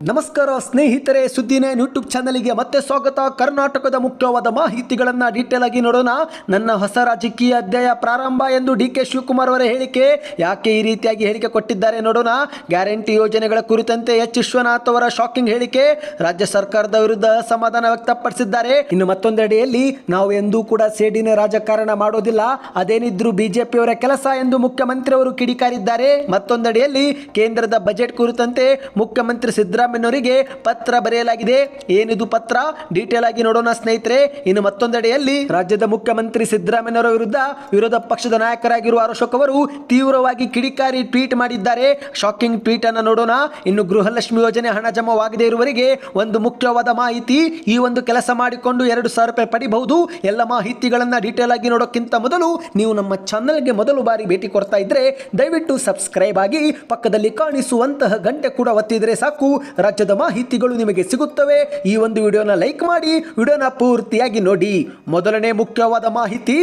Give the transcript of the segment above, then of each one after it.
ನಮಸ್ಕಾರ ಸ್ನೇಹಿತರೆ ಸುದ್ದಿನೇ ಯೂಟ್ಯೂಬ್ ಚಾನಲ್ಗೆ ಮತ್ತೆ ಸ್ವಾಗತ. ಕರ್ನಾಟಕದ ಮುಖ್ಯವಾದ ಮಾಹಿತಿಗಳನ್ನ ಡೀಟೇಲ್ ಆಗಿ ನೋಡೋಣ. ನನ್ನ ಹೊಸ ರಾಜಕೀಯ ಅಧ್ಯಾಯ ಪ್ರಾರಂಭ ಎಂದು ಡಿ ಕೆ ಶಿವಕುಮಾರ್ ಅವರ ಹೇಳಿಕೆ. ಯಾಕೆ ಈ ರೀತಿಯಾಗಿ ಹೇಳಿಕೆ ಕೊಟ್ಟಿದ್ದಾರೆ ನೋಡೋಣ. ಗ್ಯಾರಂಟಿ ಯೋಜನೆಗಳ ಕುರಿತಂತೆ ಎಚ್ ವಿಶ್ವನಾಥ್ ಅವರ ಶಾಕಿಂಗ್ ಹೇಳಿಕೆ. ರಾಜ್ಯ ಸರ್ಕಾರದ ವಿರುದ್ಧ ಅಸಮಾಧಾನ ವ್ಯಕ್ತಪಡಿಸಿದ್ದಾರೆ. ಇನ್ನು ಮತ್ತೊಂದೆಡೆಯಲ್ಲಿ ನಾವು ಎಂದೂ ಕೂಡ ಸೇಡಿನ ರಾಜಕಾರಣ ಮಾಡೋದಿಲ್ಲ. ಅದೇನಿದ್ರು ಬಿಜೆಪಿಯವರ ಕೆಲಸ ಎಂದು ಮುಖ್ಯಮಂತ್ರಿ ಅವರು ಕಿಡಿಕಾರಿದ್ದಾರೆ. ಮತ್ತೊಂದೆಡೆಯಲ್ಲಿ ಕೇಂದ್ರದ ಬಜೆಟ್ ಕುರಿತಂತೆ ಮುಖ್ಯಮಂತ್ರಿ ಸಿದ್ದರಾಮಯ್ಯನವರಿಗೆ ಪತ್ರ ಬರೆಯಲಾಗಿದೆ. ಏನಿದು ಪತ್ರ? ಡೀಟೇಲ್ ಆಗಿ ನೋಡೋಣ ಸ್ನೇಹಿತರೆ. ಇನ್ನು ಮತ್ತೊಂದೆಡೆಯಲ್ಲಿ ರಾಜ್ಯದ ಮುಖ್ಯಮಂತ್ರಿ ಸಿದ್ದರಾಮಯ್ಯನವರ ವಿರುದ್ಧ ವಿರೋಧ ಪಕ್ಷದ ನಾಯಕರಾಗಿರುವ ಅಶೋಕ್ ಅವರು ತೀವ್ರವಾಗಿ ಕಿಡಿಕಾರಿ ಟ್ವೀಟ್ ಮಾಡಿದ್ದಾರೆ. ಶಾಕಿಂಗ್ ಟ್ವೀಟ್ ಅನ್ನು ನೋಡೋಣ. ಇನ್ನು ಗೃಹಲಕ್ಷ್ಮಿ ಯೋಜನೆ ಹಣ ಜಮಾವಾಗದೇ ಇರುವವರಿಗೆ ಒಂದು ಮುಖ್ಯವಾದ ಮಾಹಿತಿ, ಈ ಒಂದು ಕೆಲಸ ಮಾಡಿಕೊಂಡು ಎರಡು ಸಾವಿರ ರೂಪಾಯಿ ಪಡಿಬಹುದು. ಎಲ್ಲ ಮಾಹಿತಿಗಳನ್ನ ಡೀಟೇಲ್ ಆಗಿ ನೋಡೋಕ್ಕಿಂತ ಮೊದಲು ನೀವು ನಮ್ಮ ಚಾನಲ್ಗೆ ಮೊದಲು ಬಾರಿ ಭೇಟಿ ಕೊಡ್ತಾ ಇದ್ರೆ ದಯವಿಟ್ಟು ಸಬ್ಸ್ಕ್ರೈಬ್ ಆಗಿ ಪಕ್ಕದಲ್ಲಿ ಕಾಣಿಸುವಂತಹ ಗಂಟೆ ಕೂಡ ಒತ್ತಿದರೆ ಸಾಕು. ರಾಜ್ಯದ ಮಾಹಿತಿಗಳು ನಿಮಗೆ ಸಿಗುತ್ತವೆ. ಈ ಒಂದು ವಿಡಿಯೋನ ಲೈಕ್ ಮಾಡಿ, ವಿಡಿಯೋನ ಪೂರ್ತಿಯಾಗಿ ನೋಡಿ. ಮೊದಲನೇ ಮುಖ್ಯವಾದ ಮಾಹಿತಿ,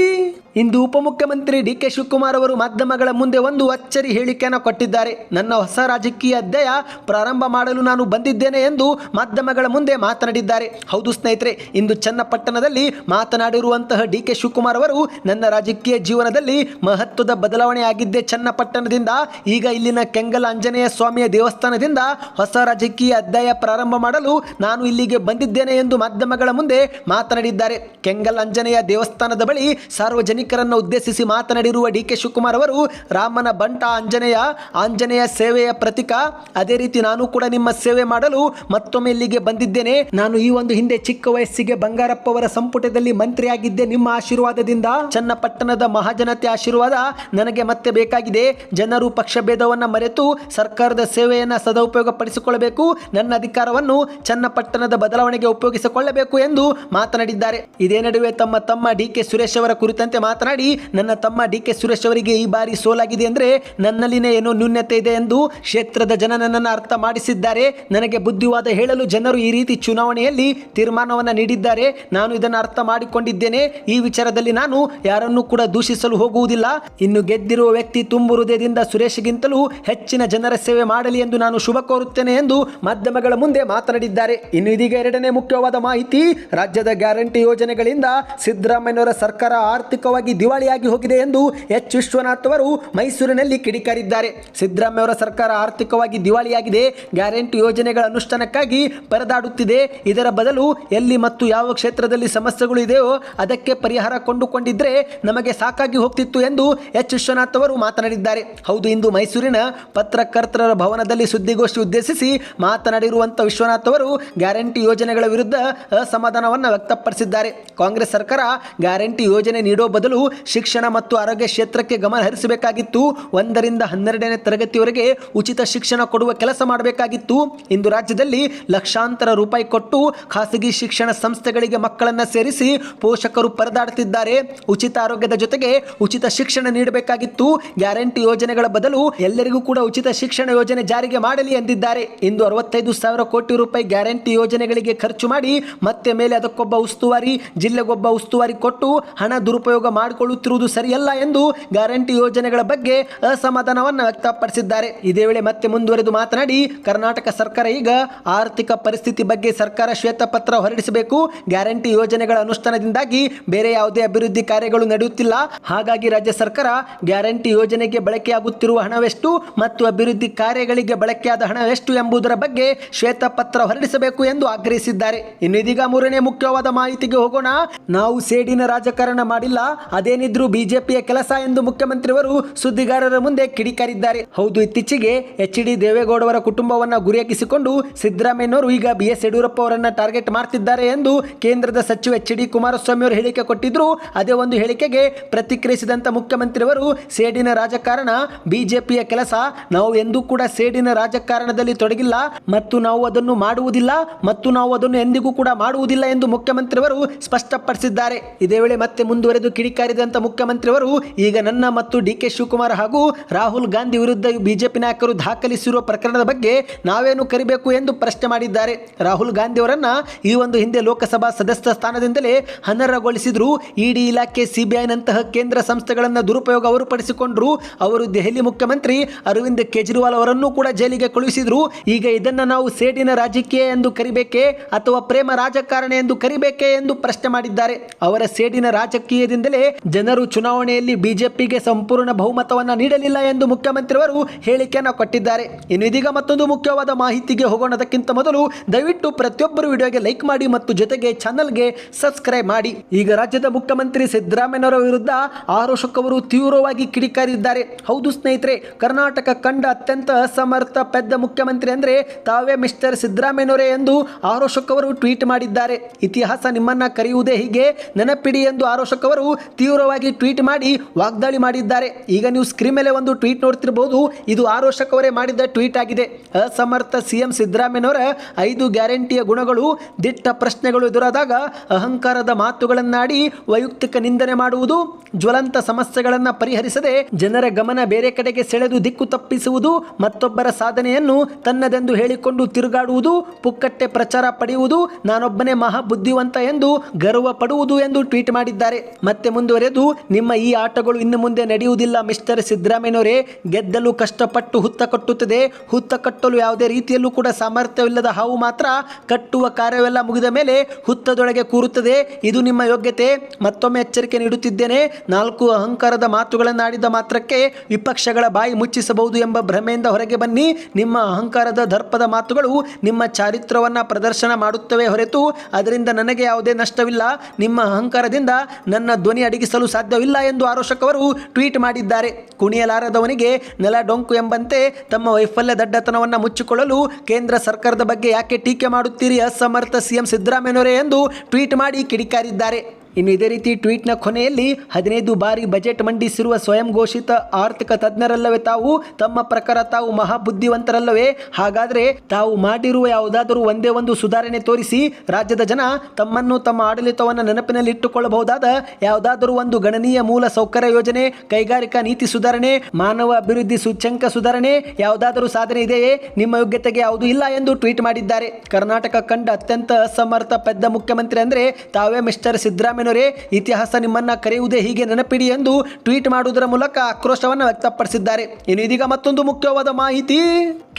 ಇಂದು ಉಪಮುಖ್ಯಮಂತ್ರಿ ಡಿ ಕೆ ಶಿವಕುಮಾರ್ ಅವರು ಮಾಧ್ಯಮಗಳ ಮುಂದೆ ಒಂದು ಅಚ್ಚರಿ ಹೇಳಿಕೆಯನ್ನು ಕೊಟ್ಟಿದ್ದಾರೆ. ನನ್ನ ಹೊಸ ರಾಜಕೀಯ ಅಧ್ಯಾಯ ಪ್ರಾರಂಭ ಮಾಡಲು ನಾನು ಬಂದಿದ್ದೇನೆ ಎಂದು ಮಾಧ್ಯಮಗಳ ಮುಂದೆ ಮಾತನಾಡಿದ್ದಾರೆ. ಹೌದು ಸ್ನೇಹಿತರೆ, ಇಂದು ಚನ್ನಪಟ್ಟಣದಲ್ಲಿ ಮಾತನಾಡಿರುವಂತಹ ಡಿ ಕೆ ಶಿವಕುಮಾರ್ ಅವರು ನನ್ನ ರಾಜಕೀಯ ಜೀವನದಲ್ಲಿ ಮಹತ್ವದ ಬದಲಾವಣೆ ಆಗಿದ್ದೆ ಚನ್ನಪಟ್ಟಣದಿಂದ, ಈಗ ಇಲ್ಲಿನ ಕೆಂಗಲ ಆಂಜನೇಯ ಸ್ವಾಮಿಯ ದೇವಸ್ಥಾನದಿಂದ ಹೊಸ ರಾಜಕೀಯ ಅಧ್ಯಾಯ ಪ್ರಾರಂಭ ಮಾಡಲು ನಾನು ಇಲ್ಲಿಗೆ ಬಂದಿದ್ದೇನೆ ಎಂದು ಮಾಧ್ಯಮಗಳ ಮುಂದೆ ಮಾತನಾಡಿದ್ದಾರೆ. ಕೆಂಗಲ್ ಆಂಜನೇಯ ದೇವಸ್ಥಾನದ ಬಳಿ ಸಾರ್ವಜನಿಕರನ್ನು ಉದ್ದೇಶಿಸಿ ಮಾತನಾಡಿರುವ ಡಿ ಕೆ ಶಿವಕುಮಾರ್ ಅವರು, ರಾಮನ ಬಂಟ ಆಂಜನೇಯ ಆಂಜನೇಯ ಸೇವೆಯ ಪ್ರತೀಕ. ಅದೇ ರೀತಿ ನಾನು ಕೂಡ ನಿಮ್ಮ ಸೇವೆ ಮಾಡಲು ಮತ್ತೊಮ್ಮೆ ಇಲ್ಲಿಗೆ ಬಂದಿದ್ದೇನೆ. ನಾನು ಈ ಒಂದು ಹಿಂದೆ ಚಿಕ್ಕ ವಯಸ್ಸಿಗೆ ಬಂಗಾರಪ್ಪ ಅವರ ಸಂಪುಟದಲ್ಲಿ ಮಂತ್ರಿಯಾಗಿದ್ದೆ. ನಿಮ್ಮ ಆಶೀರ್ವಾದದಿಂದ ಚನ್ನಪಟ್ಟಣದ ಮಹಾಜನತೆ ಆಶೀರ್ವಾದ ನನಗೆ ಮತ್ತೆ ಬೇಕಾಗಿದೆ. ಜನರು ಪಕ್ಷ ಭೇದವನ್ನ ಮರೆತು ಸರ್ಕಾರದ ಸೇವೆಯನ್ನು ಸದುಪಯೋಗ ಪಡಿಸಿಕೊಳ್ಳಬೇಕು ನನ್ನ ಅಧಿಕಾರವನ್ನು ಚನ್ನಪಟ್ಟಣದ ಬದಲಾವಣೆಗೆ ಉಪಯೋಗಿಸಿಕೊಳ್ಳಬೇಕು ಎಂದು ಮಾತನಾಡಿದ್ದಾರೆ. ಇದೇ ನಡುವೆ ತಮ್ಮ ತಮ್ಮ ಡಿ ಕೆ ಸುರೇಶ್ ಅವರ ಕುರಿತಂತೆ ಮಾತನಾಡಿ, ನನ್ನ ತಮ್ಮ ಡಿ ಕೆ ಸುರೇಶ್ ಅವರಿಗೆ ಈ ಬಾರಿ ಸೋಲಾಗಿದೆ ಅಂದ್ರೆ ನನ್ನಲ್ಲಿನೇ ಏನೋ ನ್ಯೂನ್ಯತೆ ಇದೆ ಎಂದು ಕ್ಷೇತ್ರದ ಜನ ನನ್ನನ್ನು ಅರ್ಥ ಮಾಡಿಸಿದ್ದಾರೆ. ನನಗೆ ಬುದ್ಧಿವಾದ ಹೇಳಲು ಜನರು ಈ ರೀತಿ ಚುನಾವಣೆಯಲ್ಲಿ ತೀರ್ಮಾನವನ್ನು ನೀಡಿದ್ದಾರೆ. ನಾನು ಇದನ್ನು ಅರ್ಥ ಮಾಡಿಕೊಂಡಿದ್ದೇನೆ. ಈ ವಿಚಾರದಲ್ಲಿ ನಾನು ಯಾರನ್ನೂ ಕೂಡ ದೂಷಿಸಲು ಹೋಗುವುದಿಲ್ಲ. ಇನ್ನು ಗೆದ್ದಿರುವ ವ್ಯಕ್ತಿ ತುಂಬು ಹೃದಯದಿಂದ ಸುರೇಶ್ಗಿಂತಲೂ ಹೆಚ್ಚಿನ ಜನರ ಸೇವೆ ಮಾಡಲಿ ಎಂದು ನಾನು ಶುಭ ಕೋರುತ್ತೇನೆ ಎಂದು ಮಾಧ್ಯಮಗಳ ಮುಂದೆ ಮಾತನಾಡಿದ್ದಾರೆ. ಇನ್ನು ಇದೀಗ ಎರಡನೇ ಮುಖ್ಯವಾದ ಮಾಹಿತಿ, ರಾಜ್ಯದ ಗ್ಯಾರಂಟಿ ಯೋಜನೆಗಳಿಂದ ಸಿದ್ದರಾಮಯ್ಯವರ ಸರ್ಕಾರ ಆರ್ಥಿಕವಾಗಿ ದಿವಾಳಿಯಾಗಿ ಹೋಗಿದೆ ಎಂದು ಎಚ್. ವಿಶ್ವನಾಥ್ ಅವರು ಮೈಸೂರಿನಲ್ಲಿ ಕಿಡಿಕಾರಿದ್ದಾರೆ. ಸಿದ್ದರಾಮಯ್ಯವರ ಸರ್ಕಾರ ಆರ್ಥಿಕವಾಗಿ ದಿವಾಳಿಯಾಗಿದೆ. ಗ್ಯಾರಂಟಿ ಯೋಜನೆಗಳ ಅನುಷ್ಠಾನಕ್ಕಾಗಿ ಪರದಾಡುತ್ತಿದೆ. ಇದರ ಬದಲು ಎಲ್ಲಿ ಮತ್ತು ಯಾವ ಕ್ಷೇತ್ರದಲ್ಲಿ ಸಮಸ್ಯೆಗಳು ಇದೆಯೋ ಅದಕ್ಕೆ ಪರಿಹಾರ ಕೊಂಡುಕೊಂಡಿದ್ರೆ ನಮಗೆ ಸಾಕಾಗಿ ಹೋಗ್ತಿತ್ತು ಎಂದು ಎಚ್. ವಿಶ್ವನಾಥ್ ಅವರು ಮಾತನಾಡಿದ್ದಾರೆ. ಹೌದು, ಇಂದು ಮೈಸೂರಿನ ಪತ್ರಕರ್ತರ ಭವನದಲ್ಲಿ ಸುದ್ದಿಗೋಷ್ಠಿ ಉದ್ದೇಶಿಸಿ ಮಾತನಾಡಿರುವಂಥ ವಿಶ್ವನಾಥ್ ಅವರು ಗ್ಯಾರಂಟಿ ಯೋಜನೆಗಳ ವಿರುದ್ಧ ಅಸಮಾಧಾನವನ್ನು ವ್ಯಕ್ತಪಡಿಸಿದ್ದಾರೆ. ಕಾಂಗ್ರೆಸ್ ಸರ್ಕಾರ ಗ್ಯಾರಂಟಿ ಯೋಜನೆ ನೀಡೋ ಬದಲು ಶಿಕ್ಷಣ ಮತ್ತು ಆರೋಗ್ಯ ಕ್ಷೇತ್ರಕ್ಕೆ ಗಮನ ಹರಿಸಬೇಕಾಗಿತ್ತು. ಒಂದರಿಂದ ಹನ್ನೆರಡನೇ ತರಗತಿವರೆಗೆ ಉಚಿತ ಶಿಕ್ಷಣ ಕೊಡುವ ಕೆಲಸ ಮಾಡಬೇಕಾಗಿತ್ತು. ಇಂದು ರಾಜ್ಯದಲ್ಲಿ ಲಕ್ಷಾಂತರ ರೂಪಾಯಿ ಕೊಟ್ಟು ಖಾಸಗಿ ಶಿಕ್ಷಣ ಸಂಸ್ಥೆಗಳಿಗೆ ಮಕ್ಕಳನ್ನು ಸೇರಿಸಿ ಪೋಷಕರು ಪರದಾಡುತ್ತಿದ್ದಾರೆ. ಉಚಿತ ಆರೋಗ್ಯದ ಜೊತೆಗೆ ಉಚಿತ ಶಿಕ್ಷಣ ನೀಡಬೇಕಾಗಿತ್ತು. ಗ್ಯಾರಂಟಿ ಯೋಜನೆಗಳ ಬದಲು ಎಲ್ಲರಿಗೂ ಕೂಡ ಉಚಿತ ಶಿಕ್ಷಣ ಯೋಜನೆ ಜಾರಿಗೆ ಮಾಡಲಿ ಎಂದಿದ್ದಾರೆ. ಇಂದು ಅರವತ್ತೈದು ಸಾವಿರ ಕೋಟಿ ರೂಪಾಯಿ ಗ್ಯಾರಂಟಿ ಯೋಜನೆಗಳಿಗೆ ಖರ್ಚು ಮಾಡಿ ಮತ್ತೆ ಮೇಲೆ ಅದಕ್ಕೊಬ್ಬ ಉಸ್ತುವಾರಿ, ಜಿಲ್ಲೆಗೊಬ್ಬ ಉಸ್ತುವಾರಿ ಕೊಟ್ಟು ಹಣ ದುರುಪಯೋಗ ಮಾಡಿಕೊಳ್ಳುತ್ತಿರುವುದು ಸರಿಯಲ್ಲ ಎಂದು ಗ್ಯಾರಂಟಿ ಯೋಜನೆಗಳ ಬಗ್ಗೆ ಅಸಮಾಧಾನವನ್ನು ವ್ಯಕ್ತಪಡಿಸಿದ್ದಾರೆ. ಇದೇ ವೇಳೆ ಮತ್ತೆ ಮುಂದುವರೆದು ಮಾತನಾಡಿ, ಕರ್ನಾಟಕ ಸರ್ಕಾರ ಈಗ ಆರ್ಥಿಕ ಪರಿಸ್ಥಿತಿ ಬಗ್ಗೆ ಸರ್ಕಾರ ಶ್ವೇತಪತ್ರ ಹೊರಡಿಸಬೇಕು. ಗ್ಯಾರಂಟಿ ಯೋಜನೆಗಳ ಅನುಷ್ಠಾನದಿಂದಾಗಿ ಬೇರೆ ಯಾವುದೇ ಅಭಿವೃದ್ಧಿ ಕಾರ್ಯಗಳು ನಡೆಯುತ್ತಿಲ್ಲ. ಹಾಗಾಗಿ ರಾಜ್ಯ ಸರ್ಕಾರ ಗ್ಯಾರಂಟಿ ಯೋಜನೆಗೆ ಬಳಕೆಯಾಗುತ್ತಿರುವ ಹಣವೆಷ್ಟು ಮತ್ತು ಅಭಿವೃದ್ಧಿ ಕಾರ್ಯಗಳಿಗೆ ಬಳಕೆಯಾದ ಹಣವೆಷ್ಟು ಎಂಬುದರ ಬಗ್ಗೆ ಶ್ವೇತಪತ್ರ ಹೊರಡಿಸಬೇಕು ಎಂದು ಆಗ್ರಹಿಸಿದ್ದಾರೆ. ಇನ್ನು ಇದೀಗ ಮೂರನೇ ಮುಖ್ಯವಾದ ಮಾಹಿತಿಗೆ ಹೋಗೋಣ. ನಾವು ಸೇಡಿನ ರಾಜಕಾರಣ ಮಾಡಿಲ್ಲ. ಅದೇನಿದ್ರು ಬಿಜೆಪಿಯ ಕೆಲಸ ಎಂದು ಮುಖ್ಯಮಂತ್ರಿಯವರು ಸುದ್ದಿಗಾರರ ಮುಂದೆ ಕಿಡಿಕಾರಿದ್ದಾರೆ. ಹೌದು, ಇತ್ತೀಚೆಗೆ ಎಚ್ ಡಿ ದೇವೇಗೌಡವರ ಕುಟುಂಬವನ್ನ ಗುರಿಯಾಗಿಸಿಕೊಂಡು ಸಿದ್ದರಾಮಯ್ಯನವರು ಈಗ ಬಿ ಎಸ್ ಯಡಿಯೂರಪ್ಪ ಅವರನ್ನ ಟಾರ್ಗೆಟ್ ಮಾಡ್ತಿದ್ದಾರೆ ಎಂದು ಕೇಂದ್ರದ ಸಚಿವ ಎಚ್ ಡಿ ಕುಮಾರಸ್ವಾಮಿ ಅವರು ಹೇಳಿಕೆ ಕೊಟ್ಟಿದ್ರು. ಅದೇ ಒಂದು ಹೇಳಿಕೆಗೆ ಪ್ರತಿಕ್ರಿಯಿಸಿದಂತ ಮುಖ್ಯಮಂತ್ರಿಯವರು ಸೇಡಿನ ರಾಜಕಾರಣ, ಬಿಜೆಪಿಯ ಕೆಲಸ, ನಾವು ಎಂದೂ ಕೂಡ ಸೇಡಿನ ರಾಜಕಾರಣದಲ್ಲಿ ತೊಡಗಿಲ್ಲ. ಮತ್ತು ನಾವು ಅದನ್ನು ಮಾಡುವುದಿಲ್ಲ ಮತ್ತು ನಾವು ಅದನ್ನು ಎಂದಿಗೂ ಕೂಡ ಮಾಡುವುದಿಲ್ಲ ಎಂದು ಮುಖ್ಯಮಂತ್ರಿಯವರು ಸ್ಪಷ್ಟಪಡಿಸಿದ್ದಾರೆ. ಇದೇ ವೇಳೆ ಮತ್ತೆ ಮುಂದುವರೆದು ಕಿಡಿಕಾರಿದಂತ ಮುಖ್ಯಮಂತ್ರಿಯವರು ಈಗ ನನ್ನ ಮತ್ತು ಡಿ ಕೆ ಶಿವಕುಮಾರ್ ಹಾಗೂ ರಾಹುಲ್ ಗಾಂಧಿ ವಿರುದ್ಧ ಬಿಜೆಪಿ ನಾಯಕರು ದಾಖಲಿಸಿರುವ ಪ್ರಕರಣದ ಬಗ್ಗೆ ನಾವೇನು ಕರಿಬೇಕು ಎಂದು ಪ್ರಶ್ನೆ ಮಾಡಿದ್ದಾರೆ. ರಾಹುಲ್ ಗಾಂಧಿ ಅವರನ್ನ ಈ ಒಂದು ಹಿಂದೆ ಲೋಕಸಭಾ ಸದಸ್ಯ ಸ್ಥಾನದಿಂದಲೇ ಅನರ್ಹಗೊಳಿಸಿದ್ರು. ಇಡಿ ಇಲಾಖೆ ಸಿಬಿಐನಂತಹ ಕೇಂದ್ರ ಸಂಸ್ಥೆಗಳನ್ನು ದುರುಪಯೋಗ ಅವರು ಪಡಿಸಿಕೊಂಡ್ರು ಅವರು ದೆಹಲಿ ಮುಖ್ಯಮಂತ್ರಿ ಅರವಿಂದ್ ಕೇಜ್ರಿವಾಲ್ ಅವರನ್ನು ಕೂಡ ಜೈಲಿಗೆ ಕಳುಹಿಸಿದ್ರು. ಈಗ ಇದನ್ನ ನಾವು ಸೇಡಿನ ರಾಜಕೀಯ ಎಂದು ಕರಿಬೇಕೆ ಅಥವಾ ಪ್ರೇಮ ರಾಜಕಾರಣ ಎಂದು ಕರಿಬೇಕೆ ಎಂದು ಪ್ರಶ್ನೆ ಮಾಡಿದ್ದಾರೆ. ಅವರ ಸೇಡಿನ ರಾಜಕೀಯದಿಂದಲೇ ಜನರು ಚುನಾವಣೆಯಲ್ಲಿ ಬಿಜೆಪಿಗೆ ಸಂಪೂರ್ಣ ಬಹುಮತವನ್ನು ನೀಡಲಿಲ್ಲ ಎಂದು ಮುಖ್ಯಮಂತ್ರಿಯವರು ಹೇಳಿಕೆಯನ್ನು ಕೊಟ್ಟಿದ್ದಾರೆ. ಇನ್ನು ಇದೀಗ ಮತ್ತೊಂದು ಮುಖ್ಯವಾದ ಮಾಹಿತಿಗೆ ಹೋಗೋಣದಕ್ಕಿಂತ ಮೊದಲು ದಯವಿಟ್ಟು ಪ್ರತಿಯೊಬ್ಬರು ವಿಡಿಯೋಗೆ ಲೈಕ್ ಮಾಡಿ ಮತ್ತು ಜೊತೆಗೆ ಚಾನಲ್ಗೆ ಸಬ್ಸ್ಕ್ರೈಬ್ ಮಾಡಿ. ಈಗ ರಾಜ್ಯದ ಮುಖ್ಯಮಂತ್ರಿ ಸಿದ್ದರಾಮಯ್ಯನವರ ವಿರುದ್ಧ ಆರೋಷಕವರು ತೀವ್ರವಾಗಿ ಕಿಡಿಕಾರಿದ್ದಾರೆ. ಹೌದು ಸ್ನೇಹಿತರೆ, ಕರ್ನಾಟಕ ಕಂಡ ಅತ್ಯಂತ ಅಸಮರ್ಥ, ಪೆದ್ದ ಮುಖ್ಯಮಂತ್ರಿ ಅಂದ್ರೆ ತಾವೇ ಮಿಸ್ಟರ್ ಸಿದ್ದರಾಮಯ್ಯನವರೇ ಎಂದು ಆರೋಶಕ್ ಅವರು ಟ್ವೀಟ್ ಮಾಡಿದ್ದಾರೆ. ಇತಿಹಾಸ ನಿಮ್ಮನ್ನ ಕರೆಯುವುದೇ ಹೀಗೆ ನೆನಪಿಡಿ ಎಂದು ಆರೋಶಕ್ ಅವರು ತೀವ್ರವಾಗಿ ಟ್ವೀಟ್ ಮಾಡಿ ವಾಗ್ದಾಳಿ ಮಾಡಿದ್ದಾರೆ. ಈಗ ನೀವು ಸ್ಕ್ರೀನ್ ಮೇಲೆ ಒಂದು ಟ್ವೀಟ್ ನೋಡ್ತಿರಬಹುದು ಇದು ಆರೋಶಕ್ ಅವರೇ ಮಾಡಿದ ಟ್ವೀಟ್ ಆಗಿದೆ. ಅಸಮರ್ಥ ಸಿಎಂ ಸಿದ್ದರಾಮಯ್ಯನವರ ಐದು ಗ್ಯಾರಂಟಿಯ ಗುಣಗಳು, ದಿಟ್ಟ ಪ್ರಶ್ನೆಗಳು ಎದುರಾದಾಗ ಅಹಂಕಾರದ ಮಾತುಗಳನ್ನಾಡಿ ವೈಯಕ್ತಿಕ ನಿಂದನೆ ಮಾಡುವುದು, ಜ್ವಲಂತ ಸಮಸ್ಯೆಗಳನ್ನು ಪರಿಹರಿಸದೆ ಜನರ ಗಮನ ಬೇರೆ ಕಡೆಗೆ ಸೆಳೆದು ದಿಕ್ಕು ತಪ್ಪಿಸುವುದು ಮತ್ತೊಬ್ಬರ ಸಾಧನೆಯನ್ನು ತನ್ನದೆಂದು ಹೇಳಿಕೊಂಡು ತಿರುಗಾಡುವುದು, ಪುಕ್ಕಟ್ಟೆ ಪ್ರಚಾರ ಪಡೆಯುವುದು, ನಾನೊಬ್ಬನೇ ಮಹಾ ಬುದ್ಧಿವಂತ ಎಂದು ಗರ್ವ ಪಡುವುದು ಎಂದು ಟ್ವೀಟ್ ಮಾಡಿದ್ದಾರೆ. ಮತ್ತೆ ಮುಂದುವರೆದು, ನಿಮ್ಮ ಈ ಆಟಗಳು ಇನ್ನು ಮುಂದೆ ನಡೆಯುವುದಿಲ್ಲ ಮಿಸ್ಟರ್ ಸಿದ್ದರಾಮಯ್ಯನವರೇ. ಗೆದ್ದಲು ಕಷ್ಟಪಟ್ಟು ಹುತ್ತ ಕಟ್ಟುತ್ತದೆ. ಹುತ್ತ ಕಟ್ಟಲು ಯಾವುದೇ ರೀತಿಯಲ್ಲೂ ಕೂಡ ಸಾಮರ್ಥ್ಯವಿಲ್ಲದ ಹಾವು ಮಾತ್ರ ಕಟ್ಟುವ ಕಾರ್ಯವೆಲ್ಲ ಮುಗಿದ ಮೇಲೆ ಹುತ್ತದೊಳಗೆ ಕೂರುತ್ತದೆ. ಇದು ನಿಮ್ಮ ಯೋಗ್ಯತೆ. ಮತ್ತೊಮ್ಮೆ ಎಚ್ಚರಿಕೆ ನೀಡುತ್ತಿದ್ದೇನೆ. ನಾಲ್ಕು ಅಹಂಕಾರದ ಮಾತುಗಳನ್ನಾಡಿದ ಮಾತ್ರಕ್ಕೆ ವಿಪಕ್ಷಗಳ ಬಾಯಿ ಮುಚ್ಚಿಸಬಹುದು ಎಂಬ ಭ್ರಮೆಯಿಂದ ಹೊರಗೆ ಬನ್ನಿ. ನಿಮ್ಮ ಅಹಂಕಾರದ ದರ್ಪದ ಮಾತುಗಳು ನಿಮ್ಮ ಚಾರಿತ್ರವನ್ನು ಪ್ರದರ್ಶನ ಮಾಡುತ್ತವೆ ಹೊರತು ಅದರಿಂದ ನನಗೆ ಯಾವುದೇ ನಷ್ಟವಿಲ್ಲ. ನಿಮ್ಮ ಅಹಂಕಾರದಿಂದ ನನ್ನ ಧ್ವನಿ ಅಡಗಿಸಲು ಸಾಧ್ಯವಿಲ್ಲ ಎಂದು ಆರೋಷಕವರು ಟ್ವೀಟ್ ಮಾಡಿದ್ದಾರೆ. ಕುಣಿಯಲಾರದವನಿಗೆ ನೆಲ ಡೊಂಕು ಎಂಬಂತೆ ತಮ್ಮ ವೈಫಲ್ಯ ದಡ್ಡತನವನ್ನು ಮುಚ್ಚಿಕೊಳ್ಳಲು ಕೇಂದ್ರ ಸರ್ಕಾರದ ಬಗ್ಗೆ ಯಾಕೆ ಟೀಕೆ ಮಾಡುತ್ತೀರಿ? ಅಸಮರ್ಥ ಸಿಎಂ ಸಿದ್ದರಾಮಯ್ಯನವರೇ ಎಂದು ಟ್ವೀಟ್ ಮಾಡಿ ಕಿಡಿಕಾರಿದ್ದಾರೆ. ಇನ್ನು ಇದೇ ರೀತಿ ಟ್ವೀಟ್ನ ಕೊನೆಯಲ್ಲಿ ಹದಿನೈದು ಬಾರಿ ಬಜೆಟ್ ಮಂಡಿಸಿರುವ ಸ್ವಯಂ ಘೋಷಿತ ಆರ್ಥಿಕ ತಜ್ಞರಲ್ಲವೇ ತಾವು? ತಮ್ಮ ಪ್ರಕಾರ ತಾವು ಮಹಾಬುದ್ಧಿವಂತರಲ್ಲವೇ? ಹಾಗಾದರೆ ತಾವು ಮಾಡಿರುವ ಯಾವುದಾದರೂ ಒಂದೇ ಒಂದು ಸುಧಾರಣೆ ತೋರಿಸಿ ರಾಜ್ಯದ ಜನ ತಮ್ಮನ್ನು ತಮ್ಮ ಆಡಳಿತವನ್ನು ನೆನಪಿನಲ್ಲಿ ಇಟ್ಟುಕೊಳ್ಳಬಹುದಾದ ಯಾವುದಾದರೂ ಒಂದು ಗಣನೀಯ ಮೂಲ ಸೌಕರ್ಯ ಯೋಜನೆ, ಕೈಗಾರಿಕಾ ನೀತಿ ಸುಧಾರಣೆ, ಮಾನವ ಅಭಿವೃದ್ಧಿ ಸೂಚ್ಯಂಕ ಸುಧಾರಣೆ ಯಾವುದಾದರೂ ಸಾಧನೆ ಇದೆಯೇ? ನಿಮ್ಮ ಯೋಗ್ಯತೆಗೆ ಯಾವುದೂ ಇಲ್ಲ ಎಂದು ಟ್ವೀಟ್ ಮಾಡಿದ್ದಾರೆ. ಕರ್ನಾಟಕ ಕಂಡ ಅತ್ಯಂತ ಅಸಮರ್ಥ ಪೆದ್ದ ಮುಖ್ಯಮಂತ್ರಿ ಅಂದರೆ ತಾವೇ ಮಿಸ್ಟರ್ ಸಿದ್ದರಾಮಯ್ಯನವರೇ ಇತಿಹಾಸ ನಿಮ್ಮನ್ನ ಕರೆಯುವುದೇ ಹೀಗೆ ನೆನಪಿಡಿ ಎಂದು ಟ್ವೀಟ್ ಮಾಡುವುದರ ಮೂಲಕ ಆಕ್ರೋಶವನ್ನು ವ್ಯಕ್ತಪಡಿಸಿದ್ದಾರೆ. ಇನ್ನು ಇದೀಗ ಮತ್ತೊಂದು ಮುಖ್ಯವಾದ ಮಾಹಿತಿ.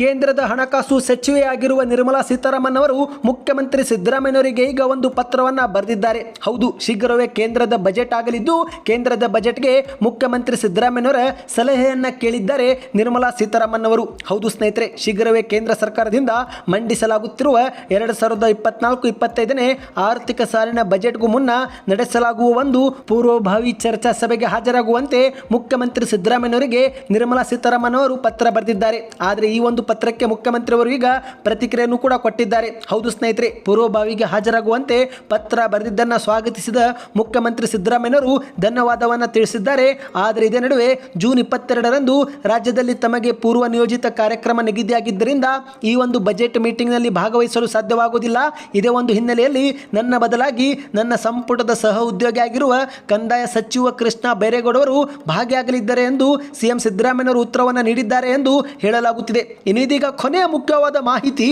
ಕೇಂದ್ರದ ಹಣಕಾಸು ಸಚಿವೆಯಾಗಿರುವ ನಿರ್ಮಲಾ ಸೀತಾರಾಮನ್ ಅವರು ಮುಖ್ಯಮಂತ್ರಿ ಸಿದ್ದರಾಮಯ್ಯನವರಿಗೆ ಈಗ ಒಂದು ಪತ್ರವನ್ನ ಬರೆದಿದ್ದಾರೆ. ಹೌದು, ಶೀಘ್ರವೇ ಕೇಂದ್ರದ ಬಜೆಟ್ ಆಗಲಿದ್ದು, ಕೇಂದ್ರದ ಬಜೆಟ್ಗೆ ಮುಖ್ಯಮಂತ್ರಿ ಸಿದ್ದರಾಮಯ್ಯನವರ ಸಲಹೆಯನ್ನ ಕೇಳಿದ್ದಾರೆ ನಿರ್ಮಲಾ ಸೀತಾರಾಮನ್ ಅವರು ಹೌದು ಸ್ನೇಹಿತರೆ, ಶೀಘ್ರವೇ ಕೇಂದ್ರ ಸರ್ಕಾರದಿಂದ ಮಂಡಿಸಲಾಗುತ್ತಿರುವ ಎರಡು ಸಾವಿರದ ಇಪ್ಪತ್ನಾಲ್ಕು ಇಪ್ಪತ್ತೈದನೇ ಆರ್ಥಿಕ ಸಾಲಿನ ಬಜೆಟ್ಗೂ ಮುನ್ನ ನಡೆಸಲಾಗುವ ಒಂದು ಪೂರ್ವಭಾವಿ ಚರ್ಚಾ ಸಭೆಗೆ ಹಾಜರಾಗುವಂತೆ ಮುಖ್ಯಮಂತ್ರಿ ಸಿದ್ದರಾಮಯ್ಯನವರಿಗೆ ನಿರ್ಮಲಾ ಸೀತಾರಾಮನ್ ಅವರು ಪತ್ರ ಬರೆದಿದ್ದಾರೆ. ಆದರೆ ಈ ಒಂದು ಪತ್ರಕ್ಕೆ ಮುಖ್ಯಮಂತ್ರಿಯವರು ಈಗ ಪ್ರತಿಕ್ರಿಯೆಯನ್ನು ಕೂಡ ಕೊಟ್ಟಿದ್ದಾರೆ. ಹೌದು ಸ್ನೇಹಿತರೆ, ಪೂರ್ವಭಾವಿಗೆ ಹಾಜರಾಗುವಂತೆ ಪತ್ರ ಬರೆದಿದ್ದನ್ನು ಸ್ವಾಗತಿಸಿದ ಮುಖ್ಯಮಂತ್ರಿ ಸಿದ್ದರಾಮಯ್ಯನವರು ಧನ್ಯವಾದವನ್ನು ತಿಳಿಸಿದ್ದಾರೆ. ಆದರೆ ಇದೇ ನಡುವೆ ಜೂನ್ ಇಪ್ಪತ್ತೆರಡರಂದು ರಾಜ್ಯದಲ್ಲಿ ತಮಗೆ ಪೂರ್ವ ನಿಯೋಜಿತ ಕಾರ್ಯಕ್ರಮ ನಿಗದಿಯಾಗಿದ್ದರಿಂದ ಈ ಒಂದು ಬಜೆಟ್ ಮೀಟಿಂಗ್ನಲ್ಲಿ ಭಾಗವಹಿಸಲು ಸಾಧ್ಯವಾಗುವುದಿಲ್ಲ. ಇದೇ ಒಂದು ಹಿನ್ನೆಲೆಯಲ್ಲಿ ನನ್ನ ಬದಲಾಗಿ ನನ್ನ ಸಂಪುಟದ ಸಹ ಉದ್ಯೋಗಿಯಾಗಿರುವ ಕಂದಾಯ ಸಚಿವ ಕೃಷ್ಣ ಬೈರೇಗೌಡವರು ಭಾಗಿಯಾಗಲಿದ್ದಾರೆ ಎಂದು ಸಿಎಂ ಸಿದ್ದರಾಮಯ್ಯವರು ಉತ್ತರವನ್ನು ನೀಡಿದ್ದಾರೆ ಎಂದು ಹೇಳಲಾಗುತ್ತಿದೆ. ಇನ್ನಿದೀಗ ಕೊನೆಯ ಮುಖ್ಯವಾದ ಮಾಹಿತಿ,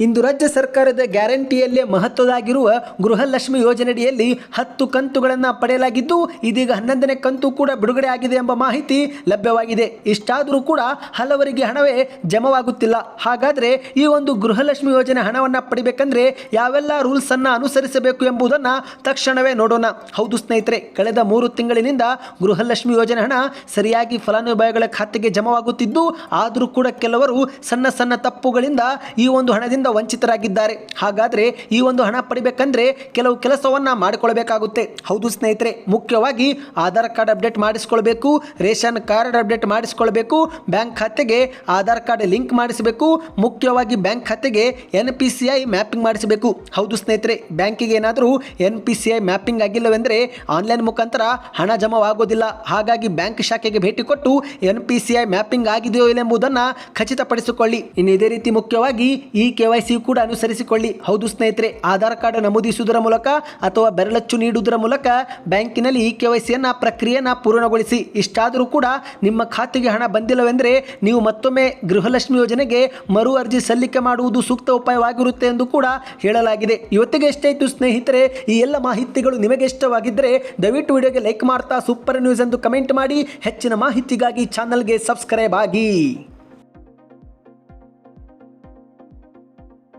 ಇಂದು ರಾಜ್ಯ ಸರ್ಕಾರದ ಗ್ಯಾರಂಟಿಯಲ್ಲೇ ಮಹತ್ವದಾಗಿರುವ ಗೃಹಲಕ್ಷ್ಮಿ ಯೋಜನೆಯಡಿಯಲ್ಲಿ ಹತ್ತು ಕಂತುಗಳನ್ನು ಪಡೆಯಲಾಗಿದ್ದು, ಇದೀಗ ಹನ್ನೊಂದನೇ ಕಂತು ಕೂಡ ಬಿಡುಗಡೆ ಆಗಿದೆ ಎಂಬ ಮಾಹಿತಿ ಲಭ್ಯವಾಗಿದೆ. ಇಷ್ಟಾದರೂ ಕೂಡ ಹಲವರಿಗೆ ಹಣವೇ ಜಮವಾಗುತ್ತಿಲ್ಲ. ಹಾಗಾದ್ರೆ ಈ ಒಂದು ಗೃಹಲಕ್ಷ್ಮಿ ಯೋಜನೆ ಹಣವನ್ನು ಪಡಿಬೇಕಂದ್ರೆ ಯಾವೆಲ್ಲ ರೂಲ್ಸ್ ಅನ್ನು ಅನುಸರಿಸಬೇಕು ಎಂಬುದನ್ನು ತಕ್ಷಣವೇ ನೋಡೋಣ. ಹೌದು ಸ್ನೇಹಿತರೆ, ಕಳೆದ ಮೂರು ತಿಂಗಳಿನಿಂದ ಗೃಹಲಕ್ಷ್ಮಿ ಯೋಜನೆ ಹಣ ಸರಿಯಾಗಿ ಫಲಾನುಭವಿಗಳ ಖಾತೆಗೆ ಜಮವಾಗುತ್ತಿದ್ದು, ಆದರೂ ಕೂಡ ಕೆಲವರು ಸಣ್ಣ ಸಣ್ಣ ತಪ್ಪುಗಳಿಂದ ಈ ಒಂದು ಹಣದಿಂದ ವಂಚಿತರಾಗಿದ್ದಾರೆ. ಹಾಗಾದರೆ ಈ ಒಂದು ಹಣ ಪಡಿಬೇಕಂದ್ರೆ ಕೆಲವು ಕೆಲಸವನ್ನ ಮಾಡಿಕೊಳ್ಬೇಕಾಗುತ್ತೆ ಹೌದು ಸ್ನೇಹಿತರೆ, ಮುಖ್ಯವಾಗಿ ಆಧಾರ್ ಕಾರ್ಡ್ ಅಪ್ಡೇಟ್ ಮಾಡಿಸ್ಕೊಳ್ಬೇಕು, ರೇಷನ್ ಕಾರ್ಡ್ ಅಪ್ಡೇಟ್ ಮಾಡಿಸ್ಕೊಳ್ಬೇಕು, ಬ್ಯಾಂಕ್ ಖಾತೆಗೆ ಆಧಾರ್ ಕಾರ್ಡ್ ಲಿಂಕ್ ಮಾಡಿಸಬೇಕು, ಮುಖ್ಯವಾಗಿ ಬ್ಯಾಂಕ್ ಖಾತೆಗೆ ಎನ್ ಪಿ ಸಿ ಮ್ಯಾಪಿಂಗ್ ಮಾಡಿಸಬೇಕು. ಹೌದು ಸ್ನೇಹಿತರೆ, ಬ್ಯಾಂಕಿಗೆ ಏನಾದರೂ N P C I mapping ಆಗಿಲ್ಲವೆಂದರೆ online ಮುಖಾಂತರ ಹಣ ಜಮವಾಗೋದಿಲ್ಲ. ಹಾಗಾಗಿ ಬ್ಯಾಂಕ್ ಶಾಖೆಗೆ ಭೇಟಿ ಕೊಟ್ಟು N P C I mapping ಆಗಿದೆಯೋ ಎಂಬುದನ್ನು ಖಚಿತಪಡಿಸಿಕೊಳ್ಳಿ. ಇನ್ನು ಇದೇ ರೀತಿ ಮುಖ್ಯವಾಗಿ ಈ ಕೆ ವೈ ಕೂಡ ಅನುಸರಿಸಿಕೊಳ್ಳಿ. ಹೌದು ಸ್ನೇಹಿತರೆ, ಆಧಾರ್ ಕಾರ್ಡ್ ನಮೂದಿಸುವುದರ ಮೂಲಕ ಅಥವಾ ಬೆರಳಚ್ಚು ನೀಡುವುದರ ಮೂಲಕ ಬ್ಯಾಂಕಿನಲ್ಲಿ ಈ ಕೆ ವೈ ಸಿಯನ್ನು ಪ್ರಕ್ರಿಯೆಯನ್ನು ಪೂರ್ಣಗೊಳಿಸಿ. ಇಷ್ಟಾದರೂ ಕೂಡ ನಿಮ್ಮ ಖಾತೆಗೆ ಹಣ ಬಂದಿಲ್ಲವೆಂದರೆ ನೀವು ಮತ್ತೊಮ್ಮೆ ಗೃಹಲಕ್ಷ್ಮಿ ಯೋಜನೆಗೆ ಮರು ಅರ್ಜಿ ಸಲ್ಲಿಕೆ ಮಾಡುವುದು ಸೂಕ್ತ ಉಪಾಯವಾಗಿರುತ್ತೆ ಎಂದು ಕೂಡ ಹೇಳಲಾಗಿದೆ. ಇವತ್ತಿಗೆ ಎಷ್ಟಾಯಿತು ಸ್ನೇಹಿತರೆ, ಈ ಎಲ್ಲ ಮಾಹಿತಿಗಳು ನಿಮಗೆ ಇಷ್ಟವಾಗಿದ್ದರೆ ದಯವಿಟ್ಟು ವಿಡಿಯೋಗೆ ಲೈಕ್ ಮಾಡ್ತಾ ಸೂಪರ್ ನ್ಯೂಸ್ ಎಂದು ಕಮೆಂಟ್ ಮಾಡಿ ಹೆಚ್ಚಿನ ಮಾಹಿತಿಗಾಗಿ ಚಾನಲ್ಗೆ ಸಬ್ಸ್ಕ್ರೈಬ್ ಆಗಿ.